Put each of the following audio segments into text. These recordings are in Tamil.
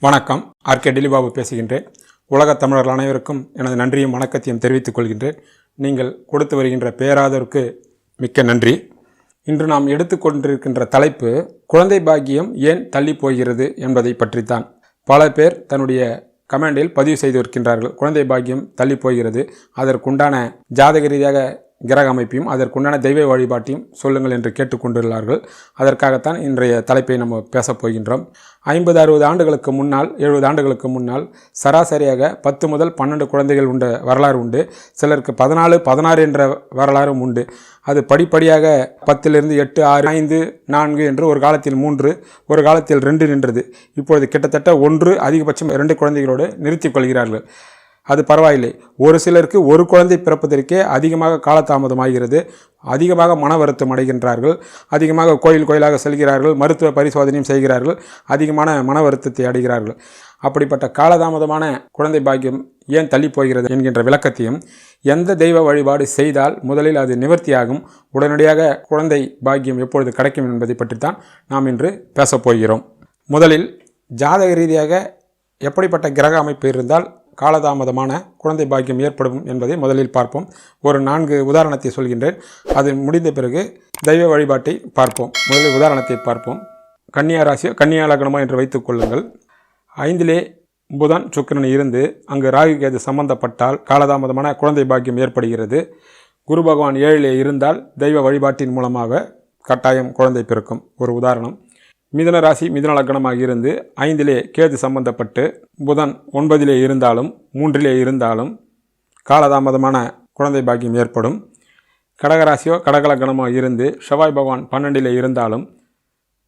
வணக்கம். ஆர்கே டிலிபாபு பேசுகின்றேன். உலகத் தமிழர்கள் அனைவருக்கும் எனது நன்றியும் வணக்கத்தையும் தெரிவித்துக் கொள்கின்றேன். நீங்கள் கொடுத்து வருகின்ற பேராதருக்கு மிக்க நன்றி. இன்று நாம் எடுத்துக்கொண்டிருக்கின்ற தலைப்பு குழந்தை பாக்கியம் ஏன் தள்ளி போகிறது என்பதை பற்றித்தான். பல பேர் தன்னுடைய கமெண்டில் பதிவு செய்திருக்கின்றார்கள் குழந்தை பாக்கியம் தள்ளி போகிறது அதற்குண்டான ஜாதக ரீதியாக கிரக அமைப்பையும் அதற்குண்டான தெய்வ வழிபாட்டையும் சொல்லுங்கள் என்று கேட்டுக்கொண்டுள்ளார்கள். அதற்காகத்தான் இன்றைய தலைப்பை நம்ம பேசப் போகின்றோம். ஐம்பது அறுபது ஆண்டுகளுக்கு முன்னால் எழுபது ஆண்டுகளுக்கு முன்னால் சராசரியாக பத்து முதல் பன்னெண்டு குழந்தைகள் உண்ட வரலாறு உண்டு. சிலருக்கு பதினாலு பதினாறு என்ற வரலாறும் உண்டு. அது படிப்படியாக பத்திலிருந்து எட்டு ஆறு ஐந்து நான்கு என்று ஒரு காலத்தில் மூன்று ஒரு காலத்தில் ரெண்டு நின்றது. இப்பொழுது கிட்டத்தட்ட ஒன்று அதிகபட்சம் இரண்டு குழந்தைகளோடு நிறுத்திக் கொள்கிறார்கள். அது பரவாயில்லை. ஒரு சிலருக்கு ஒரு குழந்தை பிறப்பதற்கே அதிகமாக காலதாமதமாகிறது. அதிகமாக மன வருத்தம் அடைகின்றார்கள். அதிகமாக கோயில் கோயிலாக செல்கிறார்கள். மருத்துவ பரிசோதனையும் செய்கிறார்கள். அதிகமான மன வருத்தத்தை அடைகிறார்கள். அப்படிப்பட்ட காலதாமதமான குழந்தை பாக்கியம் ஏன் தள்ளி போகிறது என்கின்ற விளக்கத்தையும் எந்த தெய்வ வழிபாடு செய்தால் முதலில் அது நிவர்த்தியாகும் உடனடியாக குழந்தை பாக்கியம் எப்பொழுது கிடைக்கும் என்பதை பற்றித்தான் நாம் இன்று பேசப்போகிறோம். முதலில் ஜாதக ரீதியாக எப்படிப்பட்ட கிரக அமைப்பு இருந்தால் காலதாமதமான குழந்தை பாக்கியம் ஏற்படும் என்பதை முதலில் பார்ப்போம். ஒரு நான்கு உதாரணத்தை சொல்கின்றேன். அது முடிந்த பிறகு தெய்வ வழிபாட்டை பார்ப்போம். முதலில் உதாரணத்தை பார்ப்போம். கன்னியா ராசி கன்னியா என்று வைத்துக் கொள்ளுங்கள். ஐந்திலே புதன் சுக்கிரன் இருந்து அங்கு ராகு கேது சம்பந்தப்பட்டால் காலதாமதமான குழந்தை பாக்கியம் ஏற்படுகிறது. குரு பகவான் ஏழிலே இருந்தால் தெய்வ வழிபாட்டின் மூலமாக கட்டாயம் குழந்தை பிறக்கும். ஒரு உதாரணம். மிதன ராசி மிதன லக்னமாக இருந்து ஐந்திலே கேது சம்பந்தப்பட்டு புதன் ஒன்பதிலே இருந்தாலும் மூன்றிலே இருந்தாலும் காலதாமதமான குழந்தை பாக்கியம் ஏற்படும். கடகராசியோ கடக இருந்து செவ்வாய் பகவான் பன்னெண்டிலே இருந்தாலும்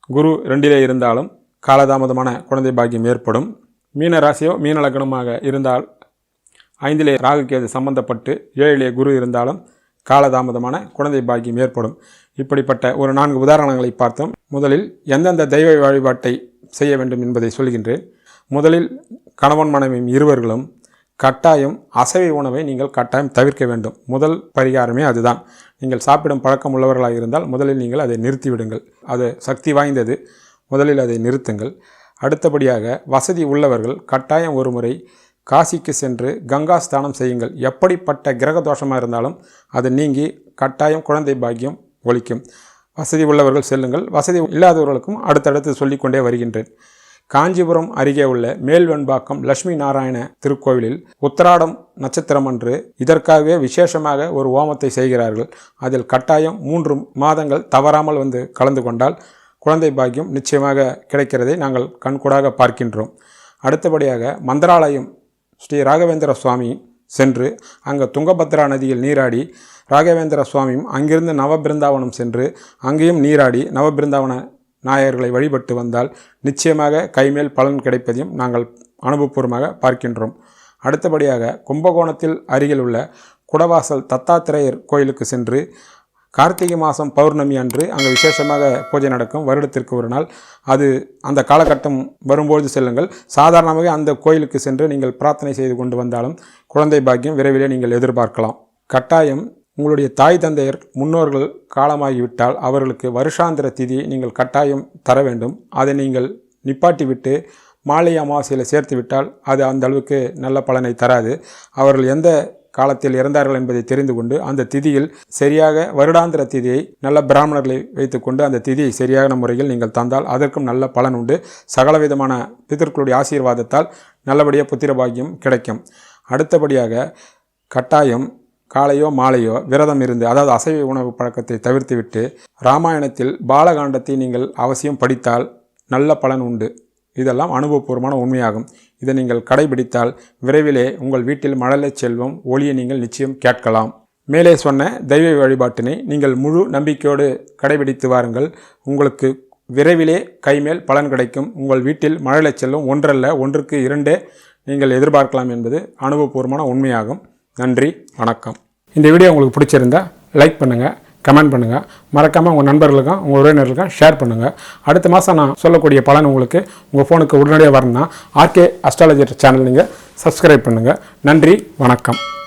குரு ரெண்டிலே இருந்தாலும் காலதாமதமான குழந்தை பாக்கியம் ஏற்படும். மீன ராசியோ மீன லக்னமாக இருந்தால் ஐந்திலே ராகு கேது சம்பந்தப்பட்டு ஏழிலே குரு இருந்தாலும் காலதாமதமான குழந்தை பாக்கியம் ஏற்படும். இப்படிப்பட்ட ஒரு நான்கு உதாரணங்களை பார்த்தோம். முதலில் எந்தெந்த தெய்வ வழிபாட்டை செய்ய வேண்டும் என்பதை சொல்கின்றேன். முதலில் கணவன் மனைவியும் இருவர்களும் கட்டாயம் அசைவ உணவை நீங்கள் கட்டாயம் தவிர்க்க வேண்டும். முதல் பரிகாரமே அதுதான். நீங்கள் சாப்பிடும் பழக்கம் உள்ளவர்களாக இருந்தால் முதலில் நீங்கள் அதை நிறுத்திவிடுங்கள். அது சக்தி வாய்ந்தது. முதலில் அதை நிறுத்துங்கள். அடுத்தபடியாக வசதி உள்ளவர்கள் கட்டாயம் ஒரு முறை காசிக்கு சென்று கங்கா ஸ்தானம் செய்யுங்கள். எப்படிப்பட்ட கிரக தோஷமாக இருந்தாலும் அது நீங்கி கட்டாயம் குழந்தை பாக்கியம் ஒழிக்கும் வசதி உள்ளவர்கள் செல்லுங்கள். வசதி இல்லாதவர்களுக்கும் அடுத்தடுத்து சொல்லிக்கொண்டே வருகின்றேன். காஞ்சிபுரம் அருகே உள்ள மேல்வெண்பாக்கம் லட்சுமி நாராயண திருக்கோவிலில் உத்தராடம் நட்சத்திரம் அன்று இதற்காகவே விசேஷமாக ஒரு ஓமத்தை செய்கிறார்கள். அதில் கட்டாயம் மூன்று மாதங்கள் தவறாமல் வந்து கலந்து கொண்டால் குழந்தை பாக்கியம் நிச்சயமாக கிடைக்கிறதை நாங்கள் கண்கூடாக பார்க்கின்றோம். அடுத்தபடியாக மந்திராலயம் ஸ்ரீ ராகவேந்திர சுவாமி சென்று அங்கே துங்கபத்ரா நதியில் நீராடி ராகவேந்திர சுவாமியும் அங்கிருந்து நவபிருந்தாவனம் சென்று அங்கேயும் நீராடி நவபிருந்தாவன நாயர்களை வழிபட்டு வந்தால் நிச்சயமாக கைமேல் பலன் கிடைப்பதையும் நாங்கள் அனுபவபூர்வமாக பார்க்கின்றோம். அடுத்தபடியாக கும்பகோணத்தில் அருகில் உள்ள குடவாசல் தத்தாத்திரேயர் கோயிலுக்கு சென்று கார்த்திகை மாதம் பௌர்ணமி அன்று அங்கே விசேஷமாக பூஜை நடக்கும். வருடத்திற்கு ஒரு நாள். அது அந்த காலகட்டம் வரும்பொழுது செல்லுங்கள். சாதாரணமாகவே அந்த கோயிலுக்கு சென்று நீங்கள் பிரார்த்தனை செய்து கொண்டு வந்தாலும் குழந்தை பாக்கியம் விரைவிலே நீங்கள் எதிர்பார்க்கலாம். கட்டாயம் உங்களுடைய தாய் தந்தையர் முன்னோர்கள் காலமாகிவிட்டால் அவர்களுக்கு வருஷாந்திர திதி நீங்கள் கட்டாயம் தர வேண்டும். அதை நீங்கள் நிப்பாட்டிவிட்டு மாலை அமாவாசையில் சேர்த்து விட்டால் அது அந்த அளவுக்கு நல்ல பலனை தராது. அவர்கள் எந்த காலத்தில் இறந்தார்கள் என்பதை தெரிந்து கொண்டு அந்த திதியில் சரியாக வருடாந்திர திதியை நல்ல பிராமணர்களை வைத்துக்கொண்டு அந்த திதியை சரியான முறையில் நீங்கள் தந்தால் அதற்கும் நல்ல பலன் உண்டு. சகலவிதமான பிதர்களுடைய ஆசீர்வாதத்தால் நல்லபடியாக புத்திர பாக்கியம் கிடைக்கும். அடுத்தபடியாக கட்டாயம் காலையோ மாலையோ விரதம் இருந்து அதாவது அசைவ உணவு பழக்கத்தை தவிர்த்துவிட்டு ராமாயணத்தில் பாலகாண்டத்தை நீங்கள் அவசியம் படித்தால் நல்ல பலன் உண்டு. இதெல்லாம் அனுபவபூர்வமான உண்மையாகும். இதை நீங்கள் கடைபிடித்தால் விரைவிலே உங்கள் வீட்டில் மழலை செல்வம் ஒளியை நீங்கள் நிச்சயம் கேட்கலாம். மேலே சொன்ன தெய்வ வழிபாட்டினை நீங்கள் முழு நம்பிக்கையோடு கடைபிடித்து வாருங்கள். உங்களுக்கு விரைவிலே கைமேல் பலன் கிடைக்கும். உங்கள் வீட்டில் மழலை செல்வம் ஒன்றல்ல ஒன்றுக்கு இரண்டே நீங்கள் எதிர்பார்க்கலாம் என்பது அனுபவபூர்வமான உண்மையாகும். நன்றி வணக்கம். இந்த வீடியோ உங்களுக்கு பிடிச்சிருந்தா லைக் பண்ணுங்கள் கமெண்ட் பண்ணுங்கள் மறக்காமல் உங்கள் நண்பர்களுக்கும் உங்கள் உறவினர்களுக்கும் ஷேர் பண்ணுங்கள் அடுத்த மாதம் நான் சொல்லக்கூடிய பலன் உங்களுக்கு உங்கள் ஃபோனுக்கு உடனடியாக வரணும்னா ஆர்கே அஸ்ட்ராலஜர் சேனல் நீங்கள் சப்ஸ்கிரைப் பண்ணுங்கள் நன்றி வணக்கம்.